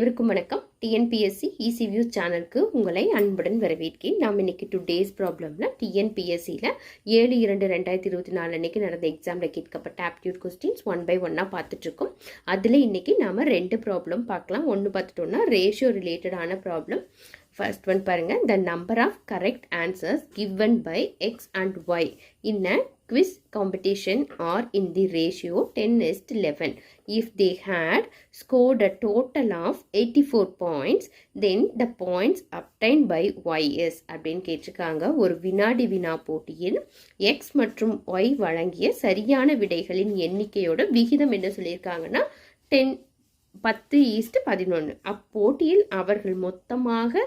அனைவருக்கும் வணக்கம். TNPSC EC view சேனலுக்கு உங்களை அன்புடன் வரவேற்கிறேன். நாம் இன்னைக்கு டுடேஸ் ப்ராப்ளமில் டிஎன்பிஎஸ்சியில் ஏழு இரண்டு ரெண்டாயிரத்தி இருபத்தி நாலு அன்னைக்கு நடந்த எக்ஸாமில் கேட்கப்பட்ட ஆப்டியூட் கொஸ்டின்ஸ் ஒன் பை ஒன்னாக பார்த்துட்ருக்கோம் அதில் இன்னைக்கு நாம் ரெண்டு ப்ராப்ளம் பார்க்கலாம். ஒன்று பார்த்துட்டோம்னா ரேஷியோ ரிலேட்டடான ப்ராப்ளம் ஃபர்ஸ்ட் ஒன் பாருங்கள் the number of correct answers given by X and Y இன்ன quiz competition are in the ratio 10 is to 11 if they had scored a total of 84 points then the points obtained by y is அப்படின்னு கேட்டிருக்காங்க ஒரு வினாடி வினா போட்டியில் X மற்றும் Y வழங்கிய சரியான விடைகளின் எண்ணிக்கையோட விகிதம் என்ன சொல்லியிருக்காங்கன்னா டென் பத்து ஈஸ்ட் பதினொன்று அப்போட்டியில் அவர்கள் மொத்தமாக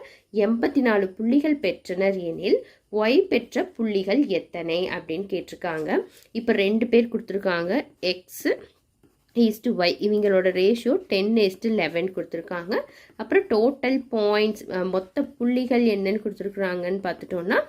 எண்பத்தி நாலு புள்ளிகள் பெற்றனர் எனில் ஒய் பெற்ற புள்ளிகள் எத்தனை? அப்படின்னு கேட்டிருக்காங்க. இப்போ ரெண்டு பேர் கொடுத்துருக்காங்க. எக்ஸு ஈஸ்டு ஒய் இவங்களோட ratio ten is to eleven கொடுத்துருக்காங்க. அப்புறம் டோட்டல் பாயிண்ட்ஸ் மொத்த புள்ளிகள் என்னன்னு கொடுத்துருக்குறாங்கன்னு பார்த்துட்டோன்னா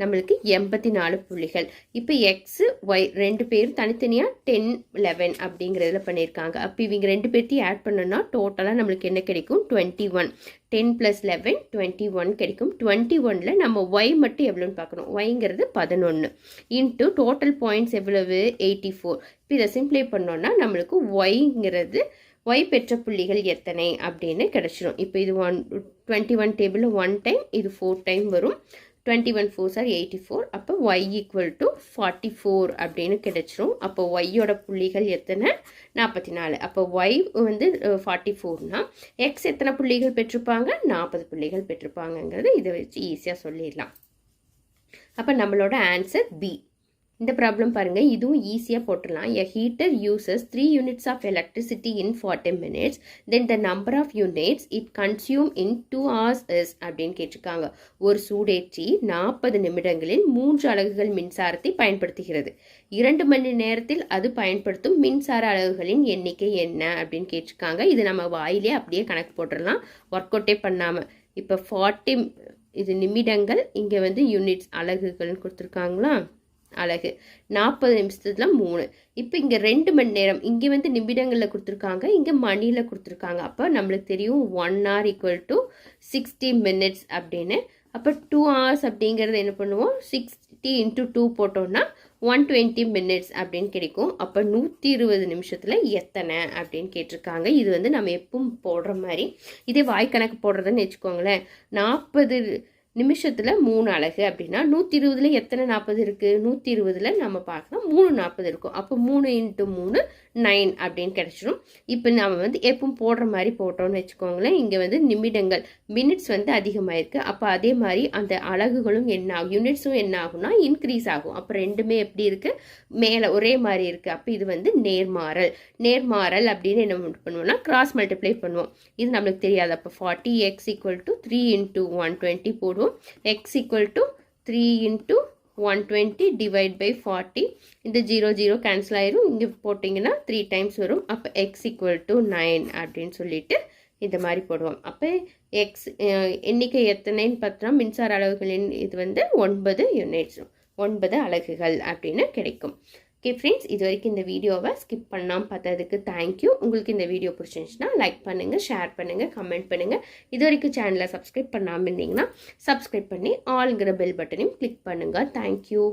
நம்மளுக்கு எண்பத்தி நாலு புள்ளிகள். இப்போ எக்ஸு ஒய் ரெண்டு பேரும் தனித்தனியாக டென் லெவன் அப்படிங்கிறதுல பண்ணியிருக்காங்க. அப்போ இவங்க ரெண்டு பேர்த்தையும் ஆட் பண்ணோன்னா டோட்டலாக நம்மளுக்கு என்ன கிடைக்கும்? Twenty one ten plus eleven twenty one கிடைக்கும். டுவெண்ட்டி ஒனில் நம்ம ஒய் மட்டும் எவ்வளோன்னு பார்க்கணும்? ஒய்ங்கிறது பதினொன்று இன்ட்டு டோட்டல் பாயிண்ட்ஸ் எவ்வளவு? எயிட்டி ஃபோர் இப்போ இதை சிம்ப்ளை பண்ணோன்னா நம்மளுக்கு ஒய்ங்கிறது ஒய் பெற்ற புள்ளிகள் எத்தனை அப்படின்னு கிடச்சிரும். இப்போ இது ஒன் டுவெண்ட்டி ஒன் டேபிளில் ஒன் டைம் இது ஃபோர் டைம் வரும். Twenty one four sir eighty four அப்போ Y equal to forty four அப்படின்னு கிடச்சிரும். அப்போ ஒய்யோட புள்ளிகள் எத்தனை? நாற்பத்தி நாலு. அப்போ ஒய் வந்து ஃபார்ட்டி ஃபோர்னால் எக்ஸ் எத்தனை புள்ளிகள் பெற்றிருப்பாங்க? நாற்பது புள்ளிகள் பெற்றிருப்பாங்கங்கிறது இதை வச்சு ஈஸியாக சொல்லிடலாம். அப்போ நம்மளோட ஆன்சர் பி இந்த ப்ராப்ளம் பாருங்கள் இதுவும் ஈஸியாக போட்டுடலாம். A heater uses three units of electricity in forty minutes then the number of units it consume in two hours is அப்படின்னு கேட்டிருக்காங்க. ஒரு சூடேற்றி நாற்பது நிமிடங்களில் மூன்று அலகுகள் மின்சாரத்தை பயன்படுத்துகிறது. இரண்டு மணி நேரத்தில் அது பயன்படுத்தும் மின்சார அலகுகளின் எண்ணிக்கை என்ன அப்படின்னு கேட்டிருக்காங்க. இது நம்ம வாயிலே அப்படியே கணக்கு போட்டுடலாம். ஒர்க் அவுட்டே பண்ணாமல் இப்போ ஃபார்ட்டி இது நிமிடங்கள் இங்கே வந்து யூனிட்ஸ் அலகுகள்னு கொடுத்துருக்காங்களா? அழகு. நாற்பது நிமிஷத்துல மூணு. இப்போ இங்கே ரெண்டு மணி நேரம். இங்கே வந்து நிமிடங்களில் கொடுத்துருக்காங்க. இங்கே மணியில் கொடுத்துருக்காங்க. அப்போ நம்மளுக்கு தெரியும் one hour equal to sixty minutes அப்படின்னு. அப்போ டூ ஹவர்ஸ் அப்படிங்கிறது என்ன பண்ணுவோம்? சிக்ஸ்டி இன்ட்டு டூ போட்டோம்னா ஒன் டுவெண்ட்டி மினிட்ஸ் அப்படின்னு கிடைக்கும். அப்போ நூற்றி இருபது நிமிஷத்தில் எத்தனை அப்படின்னு கேட்டிருக்காங்க. இது வந்து நம்ம எப்பவும் போடுற மாதிரி. இதே வாய்க்கணக்கு போடுறதுன்னு வச்சுக்கோங்களேன். நாற்பது நிமிஷத்தில் மூணு அழகு அப்படின்னா நூற்றி இருபதில் எத்தனை நாற்பது இருக்குது நூற்றி இருபதில் நம்ம பார்க்கலாம் மூணு நாற்பது இருக்கும். அப்போ மூணு இன்ட்டு மூணு நைன் அப்படின்னு கிடச்சிரும். இப்போ நம்ம வந்து எப்பவும் போடுற மாதிரி போட்டோம்னு வச்சுக்கோங்களேன். இங்கே வந்து நிமிடங்கள் மினிட்ஸ் வந்து அதிகமாயிருக்கு. அப்போ அதே மாதிரி அந்த அலகுகளும் என்ன ஆகும்? யூனிட்ஸும் என்ன ஆகும்னா இன்க்ரீஸ் ஆகும். அப்போ ரெண்டுமே எப்படி இருக்குது மேலே ஒரே மாதிரி இருக்குது அப்போ இது வந்து நேர்மாறல். நேர்மாறல் அப்படின்னு என்ன பண்ணுவோம்னா கிராஸ் மல்டிப்ளை பண்ணுவோம். இது நம்மளுக்கு தெரியாது. அப்போ forty X equal to three into one twenty போடுவோம். X equal to three into one twenty divide by forty இந்த ஜீரோ ஜீரோ கேன்சல் ஆயிரும். இங்கே போட்டிங்கன்னா த்ரீ டைம்ஸ் வரும். அப்போ எக்ஸ் ஈக்குவல் டு நைன் அப்படின்னு சொல்லிட்டு இந்த மாதிரி போடுவோம். அப்போ எக்ஸ் எண்ணிக்கை எத்தனைன்னு பார்த்தோம்னா மின்சார அளவுகளின் இது வந்து ஒன்பது யூனிட்ஸ் ஒன்பது அலகுகள் அப்படின்னு கிடைக்கும். ஓகே ஃப்ரெண்ட்ஸ் இது வரைக்கும் இந்த வீடியோவை ஸ்கிப் பண்ணாமல் பார்த்ததுக்கு தேங்க்யூ உங்களுக்கு இந்த வீடியோ பிடிச்சிருந்துச்சுன்னா லைக் பண்ணுங்கள் ஷேர் பண்ணுங்கள் கமெண்ட் பண்ணுங்கள் இது வரைக்கும் சேனலை சப்ஸ்கிரைப் பண்ணாமல் இருந்தீங்கன்னா சப்ஸ்கிரைப் பண்ணி ஆல்ங்கிற பெல் பட்டனையும் கிளிக் பண்ணுங்கள் தேங்க்யூ